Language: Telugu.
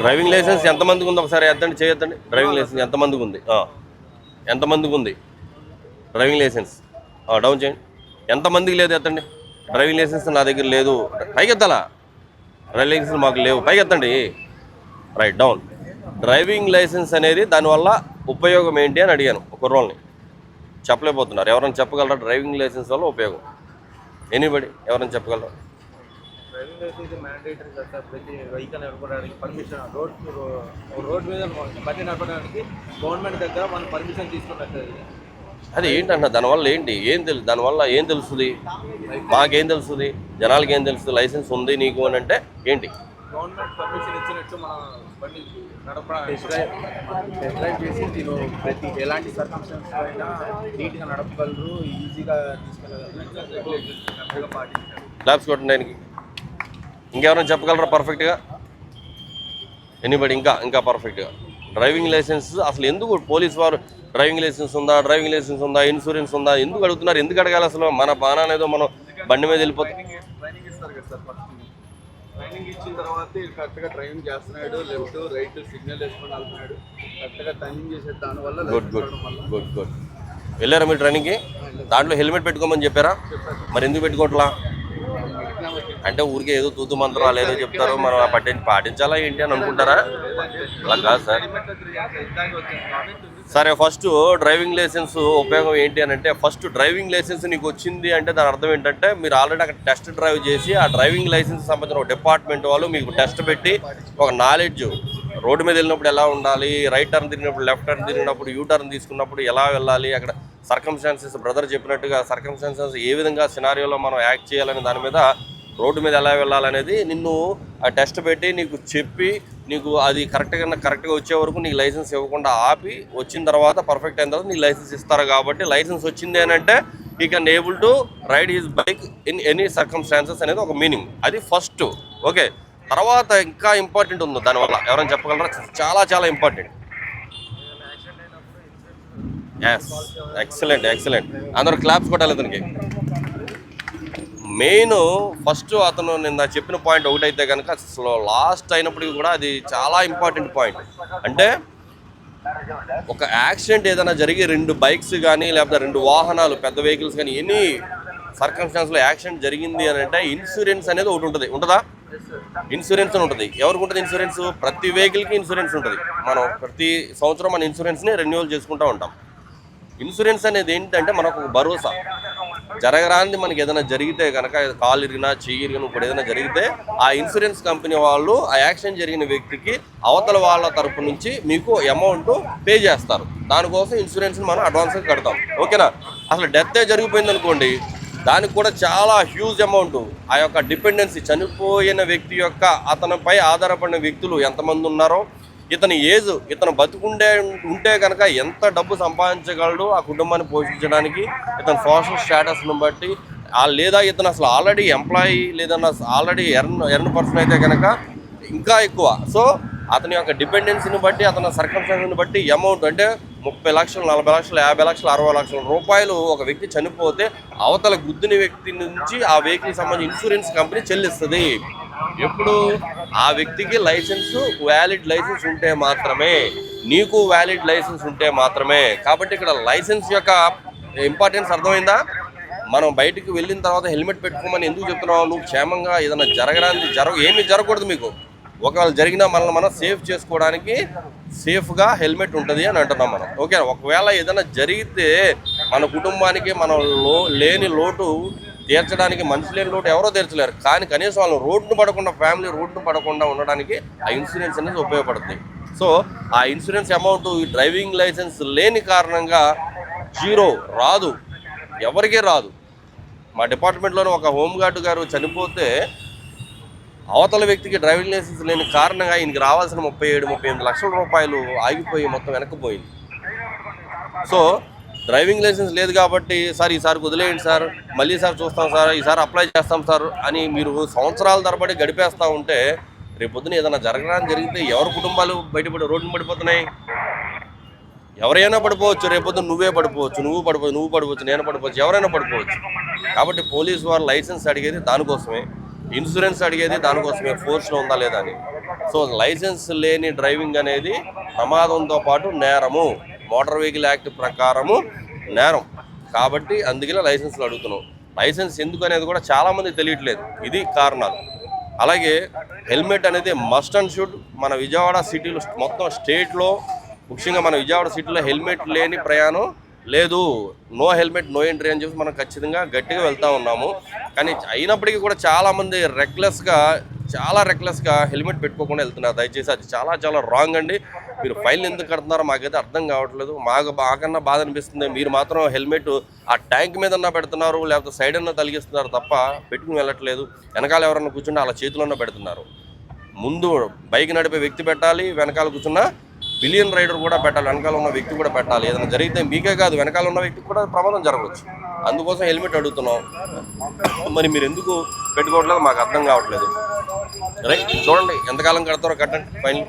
డ్రైవింగ్ లైసెన్స్ ఎంతమందికి ఉంది? ఒకసారి ఎత్తండి చేయొద్దండి. డ్రైవింగ్ లైసెన్స్ ఎంతమందికి ఉంది? ఎంతమందికి ఉంది? Driving licence. డౌన్ చేయండి. ఎంతమందికి లేదు ఎత్తండి డ్రైవింగ్ లైసెన్స్ నా దగ్గర లేదు. పైకెత్తాలా? డ్రైవింగ్ లైసెన్స్ మాకు లేవు. పైకెత్తండి. Right down. డ్రైవింగ్ లైసెన్స్ అనేది దానివల్ల ఉపయోగం ఏంటి అని అడిగాను కుర్రోల్ని. చెప్పలేకపోతున్నారు. ఎవరైనా చెప్పగలరా? డ్రైవింగ్ లైసెన్స్ వల్ల ఉపయోగం. ఎనీబడి ఎవరైనా చెప్పగలరా? డ్రైవింగ్ లైసెన్స్ మ్యాండేటరీ కదా సార్? ప్రతి వెహికల్ నడపడానికి పర్మిషన్ రోడ్ రోడ్ మీద బండి నడపడానికి గవర్నమెంట్ దగ్గర మనం పర్మిషన్ తీసుకున్నారు సార్. అది ఏంటన్న? దానివల్ల ఏంటి? ఏం తెలుసు దానివల్ల ఏం తెలుస్తుంది? మాకేం తెలుస్తుంది? జనాలకి ఏం తెలుస్తుంది? లైసెన్స్ ఉంది నీకు అని అంటే ఏంటి? గవర్నమెంట్ పర్మిషన్ ఇచ్చినట్టు మన బండి నడపడానికి. డ్రైవ్ చేసి నేను ప్రతి ఎలాంటి సర్కమ్స్టెన్స్ అయినా నీట్గా నడపగలరు ఈజీగా తీసుకెళ్ళగలరు క్లాప్స్ ఇంకెవరైనా చెప్పగలరా పర్ఫెక్ట్గా ఎనీబడి ఇంకా ఇంకా పర్ఫెక్ట్గా డ్రైవింగ్ లైసెన్స్ అసలు ఎందుకు పోలీస్ వారు డ్రైవింగ్ లైసెన్స్ ఉందా డ్రైవింగ్ లైసెన్స్ ఉందా ఇన్సూరెన్స్ ఉందా? ఎందుకు అడుగుతున్నారు? ఎందుకు అడగాలి అసలు? మన బాణాన్ని ఏదో మనం బండి మీద వెళ్ళిపోతుంది ట్రైనింగ్ ఇస్తారు కదా సార్ ఫస్ట్ ట్రైనింగ్ ఇచ్చిన తర్వాత కరెక్ట్గా డ్రైవింగ్ చేస్తున్నాడు లెఫ్ట్ రైట్ సిగ్నల్ వేసుకొని వెళ్తున్నాడు. కరెక్ట్గా టైమింగ్ చేసే దానివల్ల గుడ్ గుడ్ గుడ్ గుడ్ వెళ్ళారా మీరు ట్రైనింగ్కి దాంట్లో హెల్మెట్ పెట్టుకోమని చెప్పారా. మరి ఎందుకు పెట్టుకోవట్లా? అంటే ఊరికే ఏదో తూతు మంత్రాలు ఏదో చెప్తారు మనం ఆ పట్టి పాటించాలా ఏంటి అని అనుకుంటారా? అలా కాదు సార్. సరే ఫస్ట్ డ్రైవింగ్ లైసెన్స్ ఉపయోగం ఏంటి అని అంటే ఫస్ట్ డ్రైవింగ్ లైసెన్స్ నీకు వచ్చింది అంటే దాని అర్థం ఏంటంటే మీరు ఆల్రెడీ అక్కడ టెస్ట్ డ్రైవ్ చేసి ఆ డ్రైవింగ్ లైసెన్స్ సంబంధించిన ఒక డిపార్ట్మెంట్ వాళ్ళు మీకు టెస్ట్ పెట్టి ఒక నాలెడ్జ్ రోడ్డు మీద వెళ్ళినప్పుడు ఎలా ఉండాలి రైట్ టర్న్ తిరిగినప్పుడు లెఫ్ట్ టర్న్ తిరిగినప్పుడు యూ టర్న్ తీసుకున్నప్పుడు ఎలా వెళ్ళాలి అక్కడ సర్కమ్స్టాన్సెస్ బ్రదర్ చెప్పినట్టుగా సర్కమ్స్టాన్సెస్ ఏ విధంగా సినారియోలో మనం యాక్ట్ చేయాలనే దాని మీద రోడ్డు మీద ఎలా వెళ్ళాలనేది నిన్ను ఆ టెస్ట్ పెట్టి నీకు చెప్పి నీకు అది కరెక్ట్గా కరెక్ట్గా వచ్చే వరకు నీకు లైసెన్స్ ఇవ్వకుండా ఆపి వచ్చిన తర్వాత పర్ఫెక్ట్ అయిన తర్వాత నీకు లైసెన్స్ ఇస్తారు కాబట్టి లైసెన్స్ వచ్చింది అని అంటే ఈ can able to ride his bike in any circumstances అనేది ఒక మీనింగ్ అది ఫస్ట్ ఓకే తర్వాత ఇంకా ఇంపార్టెంట్ ఉంది దానివల్ల. ఎవరైనా చెప్పగలరా? చాలా చాలా ఇంపార్టెంట్ ఎస్ ఎక్సలెంట్ ఎక్సలెంట్ అందరూ క్లాప్స్ కొట్టాలి అతనికి మెయిన్ ఫస్ట్ అతను నిన్న చెప్పిన పాయింట్ ఒకటైతే కనుక అసలు లాస్ట్ అయినప్పటికీ కూడా అది చాలా ఇంపార్టెంట్ పాయింట్. అంటే ఒక యాక్సిడెంట్ ఏదైనా జరిగి రెండు బైక్స్ కానీ లేకపోతే రెండు వాహనాలు పెద్ద వెహికల్స్ కానీ ఎనీ సర్కమ్స్టాన్స్లో యాక్సిడెంట్ జరిగింది అని అంటే ఇన్సూరెన్స్ అనేది ఒకటి ఉంటుంది. ఉంటుందా? ఇన్సూరెన్స్ అని ఉంటుంది. ఎవరికి ఉంటుంది ఇన్సూరెన్స్? ప్రతి వెహికల్కి ఇన్సూరెన్స్ ఉంటుంది. మనం ప్రతి సంవత్సరం మన ఇన్సూరెన్స్ని రెన్యువల్ చేసుకుంటూ ఉంటాం. ఇన్సూరెన్స్ అనేది ఏంటంటే మనకు ఒక భరోసా. జరగరాంది మనకి ఏదైనా జరిగితే కనుక కాలు ఇరిగినా చెయ్యి ఇరిగినా ఇప్పుడు ఏదైనా జరిగితే ఆ ఇన్సూరెన్స్ కంపెనీ వాళ్ళు ఆ యాక్సిడెంట్ జరిగిన వ్యక్తికి అవతల వాళ్ళ తరపు నుంచి మీకు అమౌంట్ పే చేస్తారు. దానికోసం ఇన్సూరెన్స్ని మనం అడ్వాన్స్గా కడతాం. ఓకేనా? అసలు డెత్ జరిగిపోయింది అనుకోండి దానికి కూడా చాలా హ్యూజ్ అమౌంట్. ఆ యొక్క డిపెండెన్సీ చనిపోయిన వ్యక్తి యొక్క అతనిపై ఆధారపడిన వ్యక్తులు ఎంతమంది ఉన్నారో ఇతని ఏజ్ ఇతను బతుకుండే ఉంటే కనుక ఎంత డబ్బు సంపాదించగలడు ఆ కుటుంబాన్ని పోషించడానికి ఇతని సోషల్ స్టేటస్ను బట్టి ఆ లేదా ఇతను అసలు ఆల్రెడీ ఎంప్లాయీ లేదన్నా ఆల్రెడీ ఎర్న్ ఎర్న్ పర్సన్ అయితే కనుక ఇంకా ఎక్కువ. సో అతని యొక్క డిపెండెన్సీని బట్టి అతని సర్కంస్టాన్స్ని బట్టి అమౌంట్ అంటే ముప్పై లక్షలు నలభై లక్షలు యాభై లక్షలు అరవై లక్షల రూపాయలు ఒక వ్యక్తి చనిపోతే అవతల గుద్దిన వ్యక్తి నుంచి ఆ వెహికల్ సంబంధించి ఇన్సూరెన్స్ కంపెనీ చెల్లిస్తుంది. ఎప్పుడు ఆ వ్యక్తికి లైసెన్స్ వ్యాలిడ్ లైసెన్స్ ఉంటే మాత్రమే నీకు వ్యాలిడ్ లైసెన్స్ ఉంటే మాత్రమే. కాబట్టి ఇక్కడ లైసెన్స్ యొక్క ఇంపార్టెన్స్ అర్థమైందా? మనం బయటికి వెళ్ళిన తర్వాత హెల్మెట్ పెట్టుకోమని ఎందుకు చెప్తున్నావు? నువ్వు క్షేమంగా ఏదైనా జరగడానికి జరగ ఏమీ జరగకూడదు మీకు. ఒకవేళ జరిగినా మనల్ని మనం సేఫ్ చేసుకోవడానికి సేఫ్గా హెల్మెట్ ఉంటుంది అని అంటున్నాం మనం. ఓకే ఒకవేళ ఏదైనా జరిగితే మన కుటుంబానికి మనం లో లేని లోటు తీర్చడానికి మనిషి లేని లోటు ఎవరో తీర్చలేరు. కానీ కనీసం వాళ్ళు రోడ్డును పడకుండా ఫ్యామిలీ రోడ్డును పడకుండా ఉండడానికి ఆ ఇన్సూరెన్స్ అనేది ఉపయోగపడుతుంది. సో ఆ ఇన్సూరెన్స్ అమౌంట్ ఈ డ్రైవింగ్ లైసెన్స్ లేని కారణంగా జీరో రాదు. ఎవరికీ రాదు. మా డిపార్ట్మెంట్లోనే ఒక హోంగార్డు గారు చనిపోతే అవతల వ్యక్తికి డ్రైవింగ్ లైసెన్స్ లేని కారణంగా ఈయనకి రావాల్సిన ముప్పై ఏడు ముప్పై ఎనిమిది లక్షల రూపాయలు ఆగిపోయి మొత్తం వెనక్కిపోయింది సో డ్రైవింగ్ లైసెన్స్ లేదు కాబట్టి సార్ ఈసారి వదిలేయండి సార్ మళ్ళీ సార్ చూస్తాం సార్ ఈసారి అప్లై చేస్తాం సార్ అని మీరు సంవత్సరాల తరబడి గడిపేస్తూ ఉంటే రేపొద్దున ఏదైనా జరగడానికి జరిగితే ఎవరి కుటుంబాలు బయటపడి రోడ్డున పడిపోతున్నాయి? ఎవరైనా పడిపోవచ్చు రేపొద్దు నువ్వే పడిపోవచ్చు నువ్వు పడిపో నువ్వు పడిపోవచ్చు నేను పడిపోవచ్చు ఎవరైనా పడిపోవచ్చు. కాబట్టి పోలీసు వారు లైసెన్స్ అడిగేది దానికోసమే ఇన్సూరెన్స్ అడిగేది దానికోసమే ఫోర్స్లో ఉందా లేదా అని. సో లైసెన్స్ లేని డ్రైవింగ్ అనేది ప్రమాదంతో పాటు నేరము. మోటార్ వెహికల్ యాక్ట్ ప్రకారము నేరం. కాబట్టి అందుకనే లైసెన్స్లు అడుగుతున్నాం. లైసెన్స్ ఎందుకు అనేది కూడా చాలామంది తెలియట్లేదు. ఇది కారణాలు. అలాగే హెల్మెట్ అనేది మస్ట్ అండ్ షుడ్ మన విజయవాడ సిటీలో మొత్తం స్టేట్లో ముఖ్యంగా మన విజయవాడ సిటీలో హెల్మెట్ లేని ప్రయాణం లేదు. నో హెల్మెట్ నో ఎంట్రీ అని చెప్పి మనం ఖచ్చితంగా గట్టిగా వెళ్తూ ఉన్నాము. కానీ అయినప్పటికీ కూడా చాలామంది రెక్లెస్గా చాలా రెక్లెస్గా హెల్మెట్ పెట్టుకోకుండా వెళ్తున్నారు. దయచేసి అది చాలా చాలా రాంగ్ అండి. మీరు ఫైల్ ఎందుకు కడుతున్నారో మాకైతే అర్థం కావట్లేదు. మాకు మాకన్నా బాధ అనిపిస్తుంది. మీరు మాత్రం హెల్మెట్ ఆ ట్యాంక్ మీద పెడుతున్నారు లేకపోతే సైడ్ అన్న తలిగిస్తున్నారు తప్ప పెట్టుకుని వెళ్ళట్లేదు. వెనకాల ఎవరన్నా కూర్చుంటే అలా చేతిలోనే పెడుతున్నారు. ముందు బైక్ నడిపే వ్యక్తి పెట్టాలి వెనకాల కూర్చున్న బిలియన్ రైడర్ కూడా పెట్టాలి వెనకాల ఉన్న వ్యక్తి కూడా పెట్టాలి. ఏదైనా జరిగితే మీకే కాదు వెనకాల ఉన్న వ్యక్తికి కూడా ప్రమాదం జరగవచ్చు. అందుకోసం హెల్మెట్ అడుగుతున్నాం. మరి మీరు ఎందుకు పెట్టుకోవట్లేదు మాకు అర్థం కావట్లేదు. రైట్ చూడండి ఎంతకాలం కడతారో కట్టండి ఫైన్